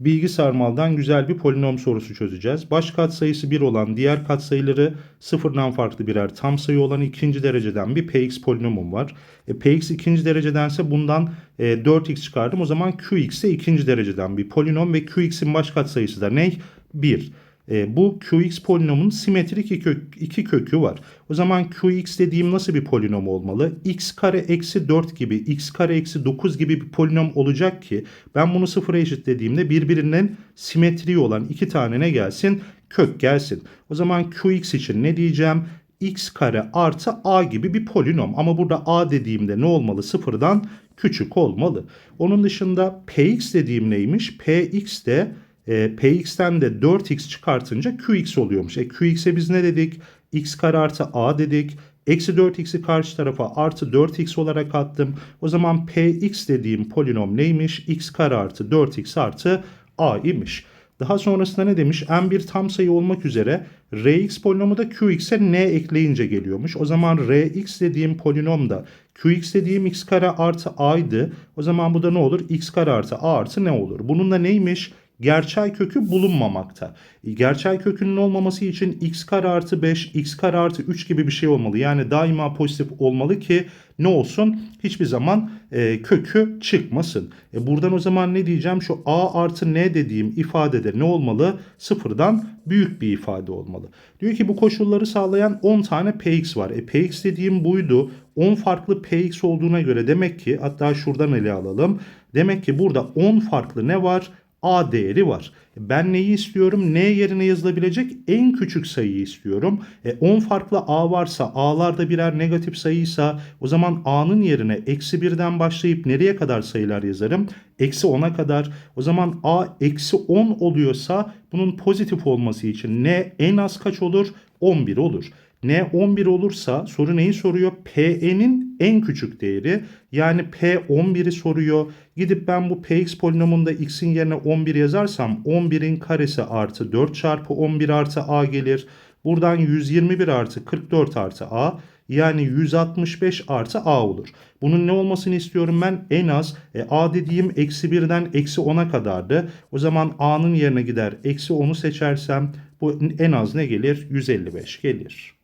bilgi sarmaldan güzel bir polinom sorusu çözeceğiz. Baş katsayısı 1 olan diğer katsayıları sıfırdan farklı birer tam sayı olan ikinci dereceden bir px polinomum var. E, px ikinci derecedense bundan e, 4x çıkardım. O zaman qx de ikinci dereceden bir polinom ve qx'in baş katsayısı da ne? 1. E, bu qx polinomun simetrik iki, kök, iki kökü var. O zaman qx dediğim nasıl bir polinom olmalı? x kare eksi 4 gibi, x kare eksi 9 gibi bir polinom olacak ki ben bunu sıfıra eşitlediğimde birbirinden simetri olan iki tane ne gelsin? Kök gelsin. O zaman qx için ne diyeceğim? x kare artı a gibi bir polinom. Ama burada a dediğimde ne olmalı? Sıfırdan küçük olmalı. Onun dışında px dediğim neymiş? px de e, px'ten de 4x çıkartınca qx oluyormuş. E, qx'e biz ne dedik? x kare artı a dedik. Eksi 4x'i karşı tarafa artı 4x olarak attım. O zaman px dediğim polinom neymiş? x kare artı 4x artı a imiş. Daha sonrasında ne demiş? n bir tam sayı olmak üzere rx polinomu da qx'e n ekleyince geliyormuş. O zaman rx dediğim polinom da qx dediğim x kare artı a'ydı. O zaman bu da ne olur? x kare artı a artı ne olur? Bunun da neymiş? Gerçel kökü bulunmamakta. Gerçel kökünün olmaması için x kare artı 5, x kare artı 3 gibi bir şey olmalı. Yani daima pozitif olmalı ki ne olsun? Hiçbir zaman e, kökü çıkmasın. E, buradan o zaman ne diyeceğim? Şu a artı n dediğim ifadede ne olmalı? Sıfırdan büyük bir ifade olmalı. Diyor ki bu koşulları sağlayan 10 tane px var. E, px dediğim buydu. 10 farklı px olduğuna göre demek ki hatta şuradan ele alalım. Demek ki burada 10 farklı ne var? A değeri var. Ben neyi istiyorum? N yerine yazılabilecek en küçük sayıyı istiyorum. E, 10 farklı A varsa A'larda birer negatif sayıysa o zaman A'nın yerine eksi 1'den başlayıp nereye kadar sayılar yazarım? Eksi 10'a kadar. O zaman A eksi 10 oluyorsa bunun pozitif olması için N en az kaç olur? 11 olur. N 11 olursa soru neyi soruyor? P'nin en küçük değeri yani P 11'i soruyor. Gidip ben bu Px polinomunda x'in yerine 11 yazarsam 11'in karesi artı 4 çarpı 11 artı a gelir. Buradan 121 artı 44 artı a yani 165 artı a olur. Bunun ne olmasını istiyorum ben? En az e, a dediğim eksi 1'den eksi 10'a kadardı. O zaman a'nın yerine gider eksi 10'u seçersem bu en az ne gelir? 155 gelir.